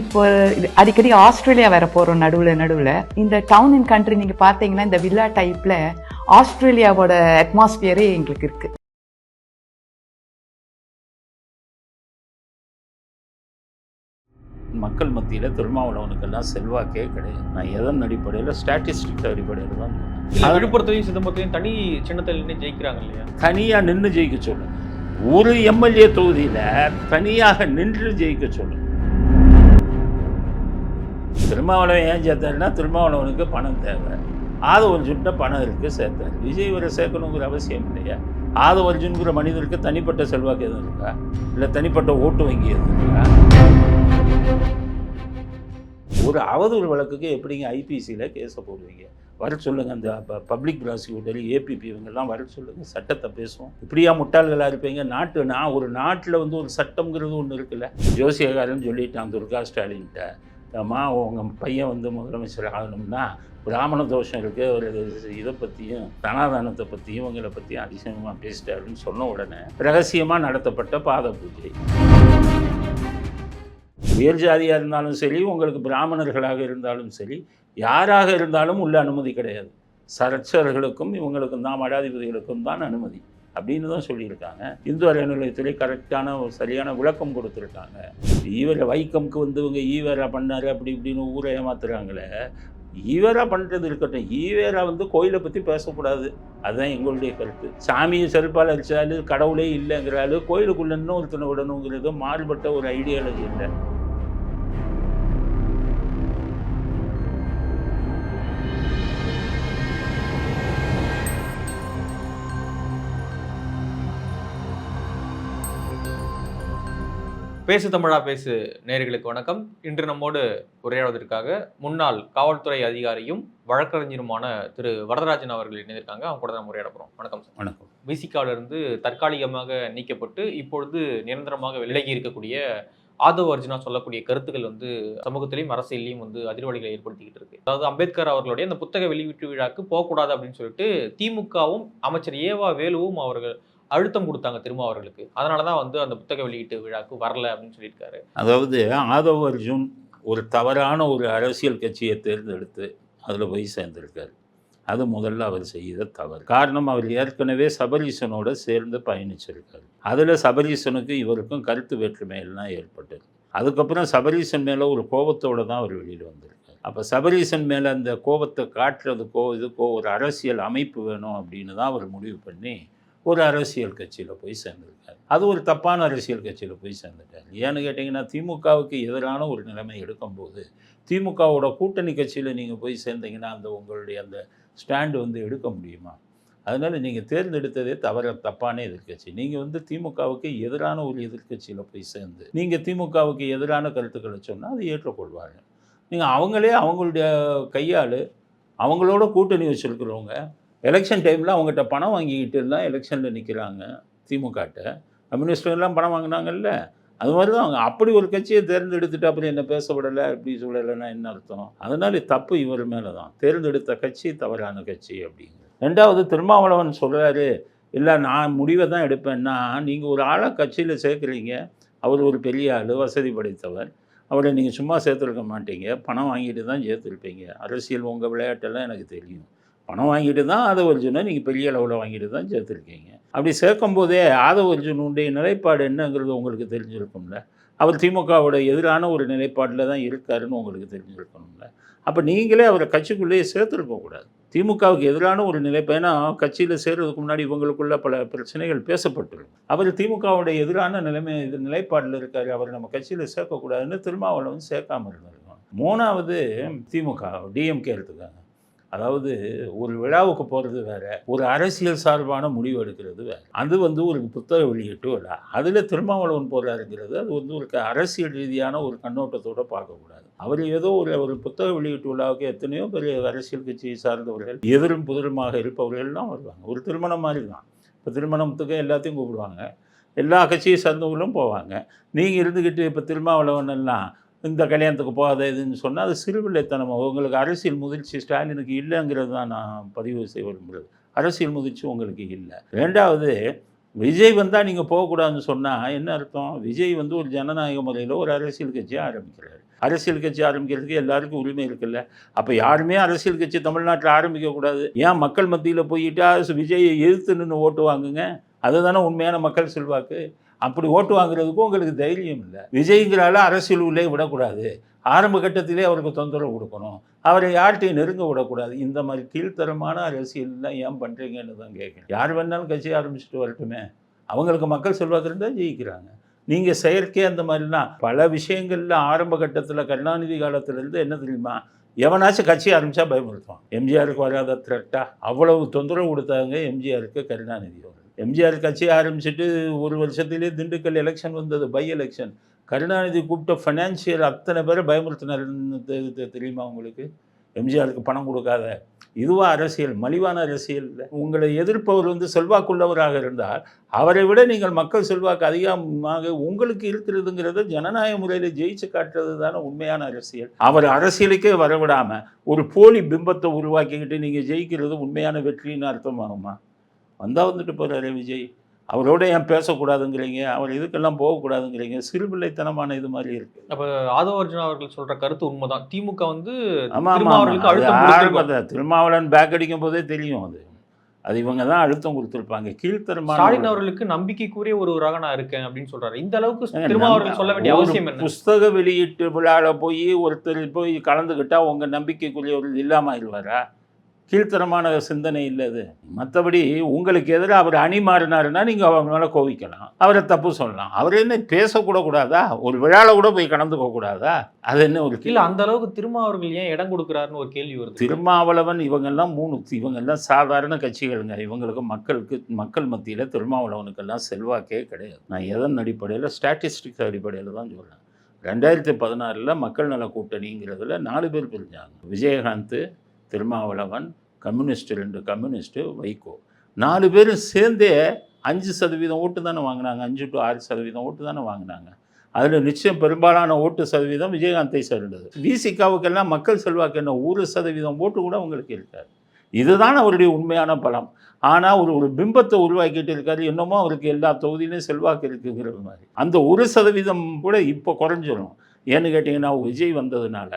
இப்போ அடிக்கடி ஆஸ்திரேலியா வேற போறோம் நடுவுல நடுவுல. இந்த டவுன் அண்ட் கண்ட்ரி நீங்க பாத்தீங்கன்னா இந்த வில்லா டைப்ல ஆஸ்திரேலியாவோட அட்மாஸ்பியரே எங்களுக்கு இருக்கு. மக்கள் மத்தியில் திருமாவளவனுக்கெல்லாம் செல்வாக்கே கிடையாது. நான் எதன் அடிப்படையில்? ஸ்டாட்டிஸ்டிக்ஸ் அடிப்படையில் தான் விழுப்புரத்தையும் சிதம்பரத்தையும் தனி சின்னத்தில் நின்று ஜெயிக்கிறாங்க இல்லையா? தனியாக நின்று ஜெயிக்க சொல்லு ஒரு எம்எல்ஏ தொகுதியில் தனியாக நின்று ஜெயிக்க சொல்லு திருமாவளவன் ஏன் சேர்த்தாருன்னா திருமாவளவனுக்கு பணம் தேவை. ஆதவர்ஜுன்ட்ட பணம் இருக்குது சேர்த்தாரு. விஜய் வரை சேர்க்கணுங்கிற அவசியம் இல்லையா? ஆதவர்ஜுன்கிற மனிதருக்கு தனிப்பட்ட செல்வாக்கு எதுவும் இருக்கா? இல்லை தனிப்பட்ட ஓட்டு வங்கி எதுவும் இருக்கா? ஒரு அவதூறு வழக்குக்கு எப்படிங்க ஐபிசியில் கேஸை போடுவீங்க? வர சொல்லுங்கள் அந்த பப்ளிக் ப்ராசிக்யூட்டர் ஏபிபி இவங்கெல்லாம் வர சொல்லுங்கள் சட்டத்தை பேசுவோம். இப்படியா முட்டாள்களாக இருப்பீங்க? நாட்டு நான் ஒரு நாட்டில் வந்து ஒரு சட்டம்ங்கிறது ஒன்று இருக்குல்ல? ஜோசியகாரன் சொல்லிட்டான் துர்கா ஸ்டாலின்கிட்ட. அம்மா உங்கள் பையன் வந்து முதலமைச்சர் ஆகணும்னா பிராமண தோஷம் இருக்குது ஒரு இதை பற்றியும் தனாதானத்தை பற்றியும் இவங்களை பற்றியும் அதிசயமாக பேசிட்டாருன்னு சொன்ன உடனே ரகசியமாக நடத்தப்பட்ட பாத பூஜை. உயர் ஜாதியாக இருந்தாலும் சரி உங்களுக்கு பிராமணர்களாக இருந்தாலும் சரி யாராக இருந்தாலும் உள்ள அனுமதி கிடையாது. சரட்சர்களுக்கும் இவங்களுக்கும் தான் மடாதிபதிகளுக்கும் தான் அனுமதி. அப்படின்னு தான் சொல்லியிருக்காங்க. இந்து அறநிலையத்திலே கரெக்டான ஒரு சரியான விளக்கம் கொடுத்துருக்காங்க. ஈவரை வைக்கம்க்கு வந்தவங்க ஈவரா பண்ணார் அப்படி இப்படின்னு ஊரை ஏமாத்துறாங்களே. ஈவேரா பண்ணுறது இருக்கட்டும். ஈவேரா வந்து கோயிலை பற்றி பேசக்கூடாது. அதுதான் எங்களுடைய கருத்து. சாமியை செருப்பால் அடித்தாலும் கடவுளே இல்லைங்கிறாலும் கோயிலுக்குள்ளே இன்னொருத்தனை விடணுங்கிறது மாறுபட்ட ஒரு ஐடியாலஜி இல்லை. பேசு தமிழா பேசு நேயர்களுக்கு வணக்கம். இன்று நம்மோடு உரையாடுவதற்காக முன்னாள் காவல்துறை அதிகாரியும் வழக்கறிஞருமான திரு. வரதராஜன் அவர்கள் இணைந்திருக்காங்க. அவங்க கூட நம்ம உரையாட போறோம். வணக்கம் சார். வணக்கம். விசிகால இருந்து தற்காலிகமாக நீக்கப்பட்டு இப்பொழுது நிரந்தரமாக விலகி இருக்கக்கூடிய ஆதவ அர்ஜுனா சொல்லக்கூடிய கருத்துக்கள் வந்து சமூகத்திலையும் அரசியலையும் வந்து அதிர்வலிகளை ஏற்படுத்திக்கிட்டு இருக்கு. அதாவது அம்பேத்கர் அவர்களுடைய அந்த புத்தக வெளியீட்டு விழாக்கு போகக்கூடாது அப்படின்னு சொல்லிட்டு திமுகவும் அமைச்சர் ஏவா வேலுவும் அவர்கள் அழுத்தம் கொடுத்தாங்க திரும்ப அவர்களுக்கு அதனால தான் வந்து அந்த புத்தக வெளியீட்டு விழாக்கு வரல அப்படின்னு சொல்லியிருக்காரு. அதாவது ஆதவ் அர்ஜுன் ஒரு தவறான ஒரு அரசியல் கட்சியை தேர்ந்தெடுத்து அதில் போய் சேர்ந்திருக்காரு. அது முதல்ல அவர் செய்த தவறு. காரணம் அவர் ஏற்கனவே சபரீசனோட சேர்ந்து பயணிச்சிருக்காரு. அதில் சபரீசனுக்கு இவருக்கும் கருத்து வேற்றுமை எல்லாம் ஏற்பட்டது. அதுக்கப்புறம் சபரீசன் மேலே ஒரு கோபத்தோடு தான் அவர் வெளியில் வந்திருக்கார். அப்போ சபரீசன் மேலே அந்த கோபத்தை காட்டுறதுக்கோ இதுக்கோ ஒரு அரசியல் அமைப்பு வேணும் அப்படின்னு தான் அவர் முடிவு பண்ணி ஒரு அரசியல் கட்சியில் போய் சேர்ந்திருக்காரு. அது ஒரு தப்பான அரசியல் கட்சியில் போய் சேர்ந்துட்டார். ஏன்னு கேட்டிங்கன்னா திமுகவுக்கு எதிரான ஒரு நிலைமை எடுக்கும்போது திமுகவோட கூட்டணி கட்சியில் நீங்கள் போய் சேர்ந்தீங்கன்னா அந்த உங்களுடைய அந்த ஸ்டாண்டு வந்து எடுக்க முடியுமா? அதனால் நீங்கள் தேர்ந்தெடுத்ததே தவற தப்பான எதிர்க்கட்சி. நீங்கள் வந்து திமுகவுக்கு எதிரான ஒரு எதிர்க்கட்சியில் போய் சேர்ந்து நீங்கள் திமுகவுக்கு எதிரான கருத்துக்களை சொன்னால் அதை ஏற்றுக்கொள்வார்கள். நீங்கள் அவங்களே அவங்களுடைய கையால் அவங்களோட கூட்டணி வச்சுருக்கிறவங்க எலெக்ஷன் டைமில் அவங்ககிட்ட பணம் வாங்கிக்கிட்டு இருந்தால் எலெக்ஷனில் நிற்கிறாங்க திமுகட்ட. கம்யூனிஸ்டெல்லாம் பணம் வாங்கினாங்கல்ல. அது மாதிரி தான் அவங்க அப்படி ஒரு கட்சியை தேர்ந்தெடுத்துட்டு அப்புறம் என்ன பேச விடலை அப்படி சொல்லலைன்னா என்ன அர்த்தம்? அதனால தப்பு இவர் மேலே தான் தேர்ந்தெடுத்த கட்சி தவறான கட்சி அப்படிங்கிறது ரெண்டாவது திருமாவளவன் சொல்கிறாரு இல்லை நான் முடிவை தான் எடுப்பேன்னா நீங்கள் ஒரு ஆளை கட்சியில் சேர்க்குறீங்க. அவர் ஒரு பெரிய ஆள் வசதி படைத்தவர். அவரை நீங்கள் சும்மா சேர்த்துருக்க மாட்டீங்க. பணம் வாங்கிட்டு தான் சேர்த்துருப்பீங்க. அரசியல் உங்கள் விளையாட்டெல்லாம் எனக்கு தெரியும். பணம் வாங்கிட்டு தான் ஆதவ அர்ஜுனை நீங்கள் பெரிய அளவில் வாங்கிட்டு தான் சேர்த்துருக்கீங்க. அப்படி சேர்க்கும் போதே ஆதவ அர்ஜுனுடைய நிலைப்பாடு என்னங்கிறது உங்களுக்கு தெரிஞ்சிருக்கும்ல? அவர் திமுகவோட எதிரான ஒரு நிலைப்பாட்டில் தான் இருக்காருன்னு உங்களுக்கு தெரிஞ்சிருக்கணும்ல? அப்போ நீங்களே அவரை கட்சிக்குள்ளேயே சேர்த்துருக்கக்கூடாது திமுகவுக்கு எதிரான ஒரு நிலைப்பு ஏன்னா கட்சியில் சேர்றதுக்கு முன்னாடி இவங்களுக்குள்ள பல பிரச்சனைகள் பேசப்பட்டுரும் அவர் திமுகவுடைய எதிரான நிலைமை இது நிலைப்பாட்டில் இருக்கார் அவர் நம்ம கட்சியில் சேர்க்கக்கூடாதுன்னு திருமாவளவன் சேர்க்காமல் இருந்திருக்கோம் மூணாவது திமுக டிஎம்கே எடுத்துக்காங்க. அதாவது ஒரு விழாவுக்கு போகிறது வேற ஒரு அரசியல் சார்பான முடிவு எடுக்கிறது வேறு. அது வந்து ஒரு புத்தக வெளியீட்டு விழா. அதில் திருமாவளவன் போகிறாருங்கிறது அது வந்து ஒரு க- அரசியல் ரீதியான ஒரு கண்ணோட்டத்தோடு பார்க்கக்கூடாது அவர் ஏதோ ஒரு ஒரு புத்தக வெளியீட்டு விழாவுக்கு எத்தனையோ பெரிய அரசியல் கட்சியை சார்ந்தவர்கள் எதிரும் புதிருமாக இருப்பவர்கள்லாம் வருவாங்க. ஒரு திருமணம் மாதிரி தான். இப்போ திருமணத்துக்கு எல்லாத்தையும் கூப்பிடுவாங்க. எல்லா கட்சியை சார்ந்தவர்களும் போவாங்க. நீங்கள் இருந்துக்கிட்டு இப்போ திருமாவளவன் எல்லாம் இந்த கல்யாணத்துக்கு போகாத இதுன்னு சொன்னால் அது சிறுவில்லைத்தனமாக உங்களுக்கு அரசியல் முதிர்ச்சி ஸ்டாலினுக்கு இல்லைங்கிறது தான் நான் பதிவு செய்ய விரும்புகிறது அரசியல் முதிர்ச்சி உங்களுக்கு இல்லை. ரெண்டாவது விஜய் வந்தால் நீங்கள் போகக்கூடாதுன்னு சொன்னால் என்ன அர்த்தம்? விஜய் வந்து ஒரு ஜனநாயக முறையில் ஒரு அரசியல் கட்சியை ஆரம்பிக்கிறார். அரசியல் கட்சி ஆரம்பிக்கிறதுக்கு எல்லாருக்கும் உரிமை இருக்குல்ல. அப்போ யாருமே அரசியல் கட்சி தமிழ்நாட்டில் ஆரம்பிக்கக்கூடாது ஏன் மக்கள் மத்தியில் போயிட்டா விஜயை எதிர்த்து நின்று ஓட்டு வாங்குங்க? அதுதானே உண்மையான மக்கள் செல்வாக்கு. அப்படி ஓட்டு வாங்குறதுக்கும் உங்களுக்கு தைரியம் இல்லை. விஜய்ங்கிறால அரசியல் உள்ளே விடக்கூடாது. ஆரம்ப கட்டத்திலே அவருக்கு தொந்தரவு கொடுக்கணும். அவரை யார்கிட்டையும் நெருங்க விடக்கூடாது. இந்த மாதிரி கீழ்த்தரமான அரசியல்லாம் ஏன் பண்ணுறீங்கன்னு தான் கேட்குறேன். யார் வேணாலும் கட்சி ஆரம்பிச்சுட்டு வரட்டுமே. அவங்களுக்கு மக்கள் செல்வாக்கு இருந்தால் ஜெயிக்கிறாங்க. நீங்கள் செயற்கை அந்த மாதிரிலாம் பல விஷயங்களில் ஆரம்ப கட்டத்தில் கருணாநிதி காலத்திலேருந்து என்ன தெரியுமா? எவனாச்சும் கட்சி ஆரம்பித்தா பயமுறுத்துவான். எம்ஜிஆருக்கு வராத த்ரெட்டாக அவ்வளவு தொந்தரவு கொடுத்தாங்க எம்ஜிஆருக்கு கருணாநிதி எம்ஜிஆர் கட்சி ஆரம்பிச்சுட்டு ஒரு வருஷத்துலேயே திண்டுக்கல் எலெக்ஷன் வந்தது பை எலெக்ஷன் கருணாநிதி கூப்பிட்ட ஃபைனான்சியல் அத்தனை பேரை பயமுறுத்தினர் தெரியுமா உங்களுக்கு? எம்ஜிஆருக்கு பணம் கொடுக்காத. இதுவா அரசியல் மலிவான அரசியல். இல்லை உங்களை எதிர்ப்பவர் வந்து செல்வாக்குள்ளவராக இருந்தால் அவரை விட நீங்கள் மக்கள் செல்வாக்கு அதிகமாக உங்களுக்கு இருக்கிறதுங்கிறத ஜனநாயக முறையில் ஜெயிச்சு காட்டுறது தானே உண்மையான அரசியல். அவர் அரசியலுக்கே வரவிடாமல் ஒரு போலி பிம்பத்தை உருவாக்கிக்கிட்டு நீங்கள் ஜெயிக்கிறது உண்மையான வெற்றின்னு அர்த்தமாகுமா? வந்தால் வந்துட்டு போகிறாரு விஜய். அவரோட ஏன் பேசக்கூடாதுங்கிறீங்க? அவர் இதுக்கெல்லாம் போகக்கூடாதுங்கிறீங்க. சிறுபிள்ளைத்தனமான இது மாதிரி இருக்கு. அப்ப ஆதவ அர்ஜுனா அவர்கள் சொல்ற கருத்து உண்மைதான். திமுக வந்து ஆமா ஆமா, திருமாவர்களுக்கு ஆமா. அது அழுத்தம் கொடுத்திருக்கும். ஆரம்பத்துல திருமாவளவன் பேக் அடிக்கும் போதே தெரியும் அது. அது இவங்க தான் அழுத்தம் கொடுத்துருப்பாங்க. கீழ்த்தரமான ஸ்டாலின் அவர்களுக்கு நம்பிக்கைக்குரிய ஒருவராக நான் இருக்கேன் அப்படின்னு சொல்றாரு. இந்த அளவுக்கு திருமாவர்கள் சொல்ல வேண்டிய அவசியம் என்ன? புஸ்தக வெளியீட்டு விழாவில் போய் ஒருத்தர் போய் கலந்துக்கிட்டா உங்க நம்பிக்கைக்குரியவர்கள் இல்லாம ஆயிடுவாரா? கீழ்த்தரமான சிந்தனை இல்லை அது. மற்றபடி உங்களுக்கு எதிராக அவர் அணி மாறினாருன்னா நீங்கள் அவங்க மேலே கோவிக்கலாம். அவரை தப்பு சொல்லலாம். அவர் என்ன பேசக்கூட கூடாதா? ஒரு விழாவில் கூட போய் கலந்துக்க கூடாதா? அது என்ன ஒரு இல்ல அந்த அளவுக்கு திருமாவர்கள் ஏன் இடம் கொடுக்குறாருன்னு ஒரு கேள்வி வருது. திருமாவளவன் இவங்கெல்லாம் மூணு இவங்கெல்லாம் சாதாரண கட்சிகளுங்க. இவங்களுக்கு மக்களுக்கு மக்கள் மத்தியில் திருமாவளவனுக்கெல்லாம் செல்வாக்கே கிடையாது. நான் எதன் அடிப்படையில்? ஸ்டாட்டிஸ்டிக்ஸ் அடிப்படையில் தான் சொல்கிறேன் ரெண்டாயிரத்தி பதினாறில் மக்கள் நல கூட்டணிங்கிறதுல நாலு பேர் பிரிஞ்சாங்க. விஜயகாந்த் திருமாவளவன் கம்யூனிஸ்ட் ரெண்டு கம்யூனிஸ்ட்டு வைகோ. நாலு பேரும் சேர்ந்தே அஞ்சு சதவீதம் ஓட்டு தானே வாங்கினாங்க. அஞ்சு டு ஆறு சதவீதம் ஓட்டு தானே வாங்கினாங்க. அதில் நிச்சயம் பெரும்பாலான ஓட்டு சதவீதம் விஜயகாந்தை சேர்ந்தது விசிகாவுக்கெல்லாம் மக்கள் செல்வாக்கு என்ன? ஒரு சதவீதம் ஓட்டு கூட அவங்களுக்கு இருக்காது. இதுதான் அவருடைய உண்மையான பலம். ஆனால் ஒரு ஒரு பிம்பத்தை உருவாக்கிட்டு இருக்காரு. என்னமோ அவருக்கு எல்லா தொகுதியிலும் செல்வாக்கு இருக்குங்கிற மாதிரி. அந்த ஒரு சதவீதம் கூட இப்போ குறைஞ்சிரும். ஏன்னு கேட்டிங்கன்னா விஜய் வந்ததுனால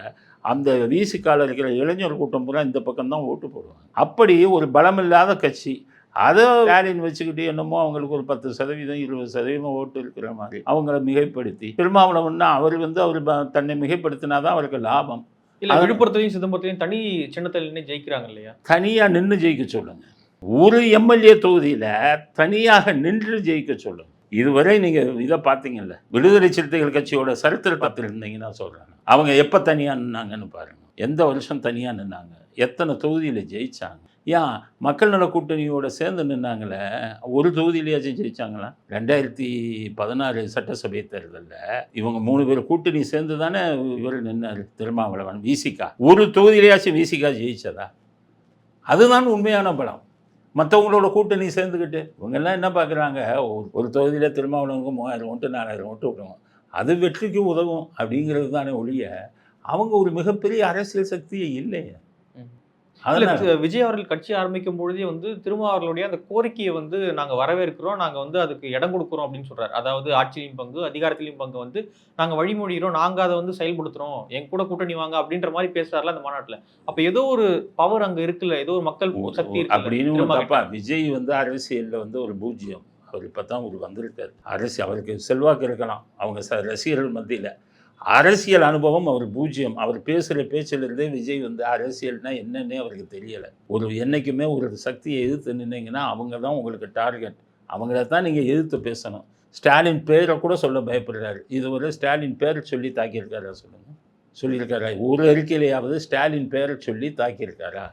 அந்த விசிகால இருக்கிற இளைஞர் கூட்டம் பூரா இந்த பக்கம் தான் ஓட்டு போடுவாங்க. அப்படி ஒரு பலமில்லாத கட்சி அதை வேலைன்னு வச்சுக்கிட்டு என்னமோ அவங்களுக்கு ஒரு பத்து சதவீதம் இருபது சதவீதம் ஓட்டு இருக்கிற மாதிரி அவங்கள மிகைப்படுத்தி திருமாவளவன்னா அவர் வந்து அவர் தன்னை மிகைப்படுத்தினா தான் அவருக்கு லாபம். இல்ல விழுப்புரத்துலயும் சிதம்பரத்துலயும் தனி சின்னத்தில் நின்று ஜெயிக்கிறாங்க இல்லையா? தனியாக நின்று ஜெயிக்க சொல்லுங்க. ஒரு எம்எல்ஏ தொகுதியில் தனியாக நின்று ஜெயிக்க சொல்லுங்க. இதுவரை நீங்கள் இதை பார்த்தீங்கல்ல. விடுதலை சிறுத்தைகள் கட்சியோட சரித்திர பார்த்துருந்தீங்கன்னா சொல்கிறாங்க அவங்க எப்போ தனியாக நின்னாங்கன்னு பாருங்க. எந்த வருஷம் தனியாக நின்னாங்க? எத்தனை தொகுதியில் ஜெயிச்சாங்க? ஏன் மக்கள் நல கூட்டணியோட சேர்ந்து நின்னாங்களே? ஒரு தொகுதியிலேயாச்சும் ஜெயிச்சாங்களா? ரெண்டாயிரத்தி பதினாறு சட்டசபை தேர்தலில் இவங்க மூணு பேர் கூட்டணி சேர்ந்து தானே இவர் நின்னார் திருமாவளவன் விசிகா. ஒரு தொகுதியிலேயாச்சும் விசிகா ஜெயிச்சதா? அதுதான் உண்மையான பலம். மற்றவங்களோட கூட்டணி சேர்ந்துக்கிட்டு இவங்கெல்லாம் என்ன பார்க்குறாங்க? ஒரு ஒரு தொகுதியில் திருமாவளவனுக்கு மூவாயிரம் ஓட்டு நாலாயிரம் ஓட்டு விடுவோம். அது வெற்றிக்கு உதவும் அப்படிங்கிறது தானே ஒழிய அவங்க ஒரு மிகப்பெரிய அரசியல் சக்தியே இல்லையே. இல்ல, விஜய் அவர்கள் கட்சி ஆரம்பிக்கும் பொழுதே வந்து திருமாவர்களுடைய அந்த கோரிக்கையை வந்து நாங்க வரவேற்கிறோம். நாங்க வந்து அதுக்கு இடம் கொடுக்குறோம் அப்படின்னு சொல்றாரு. அதாவது ஆட்சியிலும் பங்கு அதிகாரத்திலையும் பங்கு வந்து நாங்க வழிமொழிகிறோம். நாங்க அதை வந்து செயல்படுத்துறோம். என் கூட கூட்டணி வாங்க அப்படின்ற மாதிரி பேசுறாருல அந்த மாநாட்டுல. அப்ப ஏதோ ஒரு பவர் அங்க இருக்குல்ல? ஏதோ ஒரு மக்கள் சக்தி அப்படின்னு விஜய் வந்து அரசியலில் வந்து ஒரு பூஜ்ஜியம். அவர் இப்போ தான் ஒரு வந்திருக்காரு. அரசு அவருக்கு செல்வாக்கு இருக்கலாம். அவங்க ரசிகர்கள் மத்தியில். அரசியல் அனுபவம் அவர் பூஜ்ஜியம் அவர் பேசுகிற பேச்சிலிருந்தே விஜய் வந்து அரசியல்னா என்னன்னே அவருக்கு தெரியலை. ஒரு என்றைக்குமே ஒரு சக்தியை எதிர்த்து நின்னீங்கன்னா அவங்க தான் உங்களுக்கு டார்கெட். அவங்கள தான் நீங்கள் எதிர்த்து பேசணும். ஸ்டாலின் பேரை கூட சொல்ல பயப்படுறாரு. இதுவரை ஸ்டாலின் பேரை சொல்லி தாக்கியிருக்காரா சொல்லுங்கள் சொல்லியிருக்காரா? ஒரு அறிக்கையிலேயாவது ஸ்டாலின் பேரை சொல்லி தாக்கியிருக்காரா?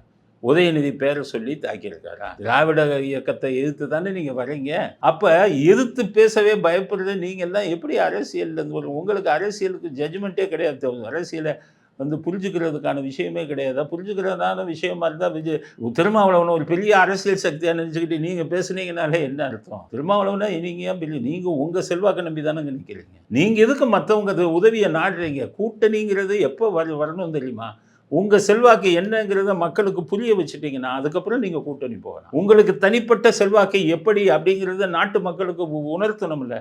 உதயநிதி பேரை சொல்லி தாக்கியிருக்காரா? திராவிட இயக்கத்தை எதிர்த்து தானே நீங்கள் வரீங்க அப்போ எதிர்த்து பேசவே பயப்படுறது நீங்கள் தான் எப்படி அரசியல் இருந்து வரும் உங்களுக்கு அரசியலுக்கு ஜட்ஜ்மெண்ட்டே கிடையாது அரசியலை வந்து புரிஞ்சுக்கிறதுக்கான விஷயமே கிடையாது. புரிஞ்சுக்கிறதான விஷயமா இருந்தால் விஜய் திருமாவளவன் ஒரு பெரிய அரசியல் சக்தியாக நினச்சிக்கிட்டு நீங்கள் பேசுனீங்கனாலே என்ன அர்த்தம்? திருமாவளவனா நீங்கள் ஏன் பெரிய நீங்கள் உங்கள் செல்வாக்கை நம்பி தானங்க நிற்கிறீங்க நீங்கள் எதுக்கு மற்றவங்க உதவியை நாடுறீங்க? கூட்டணிங்கிறது எப்போ வர வரணும் தெரியுமா? உங்கள் செல்வாக்கு என்னங்கிறத மக்களுக்கு புரிய வச்சுட்டிங்கன்னா அதுக்கப்புறம் நீங்கள் கூட்டணி போகலாம். உங்களுக்கு தனிப்பட்ட செல்வாக்கு எப்படி அப்படிங்கிறத நாட்டு மக்களுக்கு உணர்த்தணும்ல.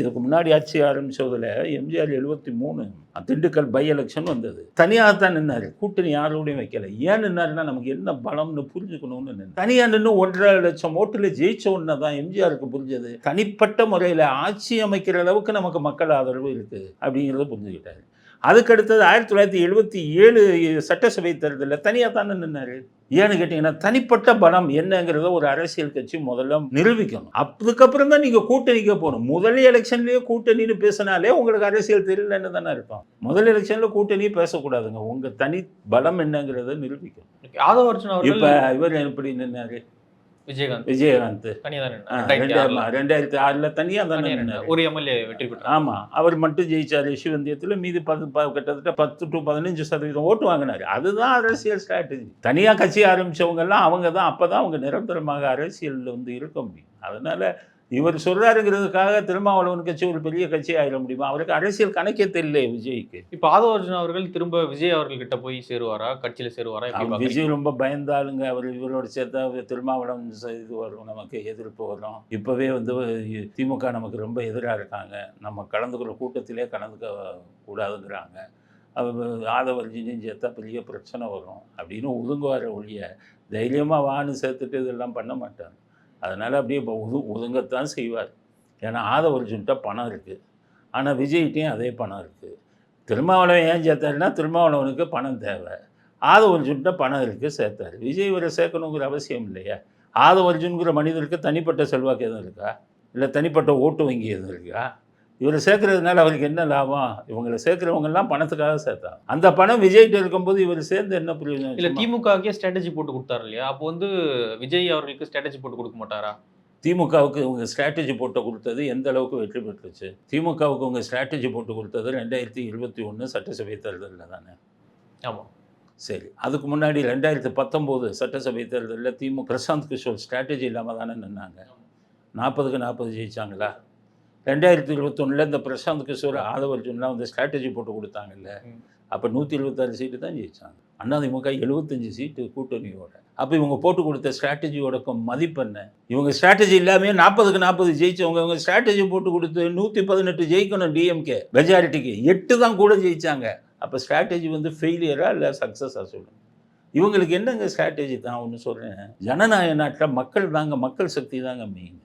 இதுக்கு முன்னாடி ஆட்சி ஆரம்பித்ததில் எம்ஜிஆர் எழுபத்தி மூணு திண்டுக்கல் பை எலெக்ஷன் வந்தது. தனியாக தான் நின்னாரு. கூட்டணி யாரோடையும் வைக்கல. ஏன் நின்னாருன்னா நமக்கு என்ன பலம்னு புரிஞ்சுக்கணும்னு நின்று தனியாக நின்று ஒன்றரை லட்சம் ஓட்டில் ஜெயிச்ச உடனே தான் எம்ஜிஆருக்கு புரிஞ்சது. தனிப்பட்ட முறையில் ஆட்சி அமைக்கிற அளவுக்கு நமக்கு மக்கள் ஆதரவு இருக்குது அப்படிங்கிறத புரிஞ்சுக்கிட்டாரு. அதுக்கு அடுத்தது ஆயிரத்தி தொள்ளாயிரத்தி எழுபத்தி ஏழு சட்டசபை தேர்தலில் தனியாக தானே நின்னாரு? ஏன்னு கேட்டிங்கன்னா தனிப்பட்ட பலம் என்னங்கிறத ஒரு அரசியல் கட்சி முதல்ல நிரூபிக்கணும். அதுக்கப்புறம் தான் நீங்கள் கூட்டணிக்க போகணும். முதல் எலெக்ஷன்லேயே கூட்டணின்னு பேசினாலே உங்களுக்கு அரசியல் தெரியலன்னு தானே இருக்கும் முதல் எலெக்ஷனில் கூட்டணியே பேசக்கூடாதுங்க. உங்கள் தனி பலம் என்னங்கிறத நிரூபிக்கணும். அர்ஜுனா இப்போ இவர் எப்படி நின்னாரு? விஜயகாந்த் விஜயகாந்த். ரெண்டாயிரத்தி ஆறுல. தனியாக தானே. ஒரு எம்எல்ஏ வெற்றி பெற்றார் ஆமாம் அவர் மட்டும் ஜெயிச்சார் யஷ்வந்தியத்தில் மீதி பத்து கிட்டத்தட்ட பத்து டு பதினஞ்சு சதவீதம் ஓட்டு வாங்கினார் அதுதான் அரசியல் ஸ்ட்ராட்டஜி தனியாக கட்சி ஆரம்பிச்சவங்க எல்லாம் அவங்க தான் அப்போ தான் அவங்க நிரந்தரமாக அரசியலில் வந்து இருக்க முடியும் அதனால இவர் சொல்றாருங்கிறதுக்காக திருமாவளவன் கட்சி ஒரு பெரிய கட்சி ஆயிட முடியுமா? அவருக்கு அரசியல் கணக்கே தெரியல விஜய்க்கு. இப்ப ஆதவ அர்ஜுனா அவர்கள் திரும்ப விஜய் அவர்கள் கிட்ட போய் சேருவாரா? கட்சியில சேருவாரா? விஜய் ரொம்ப பயந்தாளுங்க. அவர் இவரோட சேர்த்தா திருமாவளவன் இது வரும். நமக்கு எதிர்ப்பு வரும். இப்போவே வந்து திமுக நமக்கு ரொம்ப எதிராக இருக்காங்க. நம்ம கலந்துக்கிற கூட்டத்திலே கலந்துக்க கூடாதுங்கிறாங்க. ஆதவர்ஜினையும் சேர்த்தா பெரிய பிரச்சனை வரும் அப்படின்னு ஒதுங்குவார ஒழிய தைரியமாக வான்னு சேர்த்துட்டு இதெல்லாம் பண்ண மாட்டார். அதனால் அப்படியே இப்போ ஒது ஒதுங்கத்தான் செய்வார். ஏன்னா ஆதவர்ஜுன்ட்ட பணம் இருக்குது ஆனால் விஜய்கிட்டையும் அதே பணம் இருக்குது திருமாவளவன் ஏன் சேர்த்தாருன்னா திருமாவளவனுக்கு பணம் தேவை. ஆதவர்ஜுன்ட்ட பணம் இருக்குது சேர்த்தாரு. விஜய் இவரை சேர்க்கணுங்கிற அவசியம் இல்லையா? ஆதவர்ஜுன்கிற மனிதருக்கு தனிப்பட்ட செல்வாக்கு எதுவும் இருக்கா? இல்லை தனிப்பட்ட ஓட்டு வங்கி எதுவும் இருக்கா? இவரை சேர்க்கறதுனால அவருக்கு என்ன லாபம்? இவங்களை சேர்க்குறவங்கெல்லாம் பணத்துக்காக சேர்த்தா. அந்த பணம் விஜய்கிட்ட இருக்கும்போது இவர் சேர்ந்து என்ன பிரயோஜனம் இல்ல திமுகவுக்கே ஸ்ட்ராட்டஜி போட்டு கொடுத்தாரு இல்லையா? அப்போ வந்து விஜய் அவர்களுக்கு ஸ்ட்ராட்டஜி போட்டு கொடுக்க மாட்டாரா? திமுகவுக்கு இவங்க ஸ்ட்ராட்டஜி போட்டு கொடுத்தது எந்த அளவுக்கு வெற்றி பெற்றுச்சு? திமுகவுக்கு இவங்க ஸ்ட்ராட்டஜி போட்டு கொடுத்தது ரெண்டாயிரத்தி இருபத்தி ஒன்று சட்டசபை தேர்தலில் தானே? ஆமா. சரி அதுக்கு முன்னாடி ரெண்டாயிரத்தி பத்தொம்போது சட்டசபை தேர்தலில் திமுக பிரசாந்த் கிஷோர் ஸ்ட்ராட்டஜி இல்லாமல் தானே நின்னாங்க? நாற்பதுக்கு நாற்பது ஜெயிச்சாங்களா? ரெண்டாயிரத்தி இருபத்தொன்னில் இந்த பிரசாந்த் கிஷோர் ஆதவர்ஜுன்லாம் வந்து ஸ்ட்ராட்டஜி போட்டு கொடுத்தாங்கல்ல. அப்போ நூற்றி இருபத்தாறு சீட்டு தான் ஜெயிச்சாங்க. அண்ணாதிமுக எழுபத்தஞ்சு சீட்டு கூட்டணியோட. அப்போ இவங்க போட்டு கொடுத்த ஸ்ட்ராட்டஜியோட மதிப்பு என்ன? இவங்க ஸ்ட்ராட்டஜி இல்லாமல் நாற்பதுக்கு நாற்பது ஜெயிச்சவங்க இவங்க ஸ்ட்ராட்டஜி போட்டு கொடுத்து நூற்றி பதினெட்டு ஜெயிக்கணும் டிஎம்கே மெஜாரிட்டிக்கு எட்டு தான் கூட ஜெயிச்சாங்க. அப்போ ஸ்ட்ராட்டஜி வந்து ஃபெயிலியரா இல்லை சக்ஸஸாக சொல்லுங்க. இவங்களுக்கு என்னங்க ஸ்ட்ராட்டஜி தான் ஒன்று சொல்கிறேன் ஜனநாயக நாட்டில் மக்கள் தாங்க மக்கள் சக்தி தாங்க மெயின்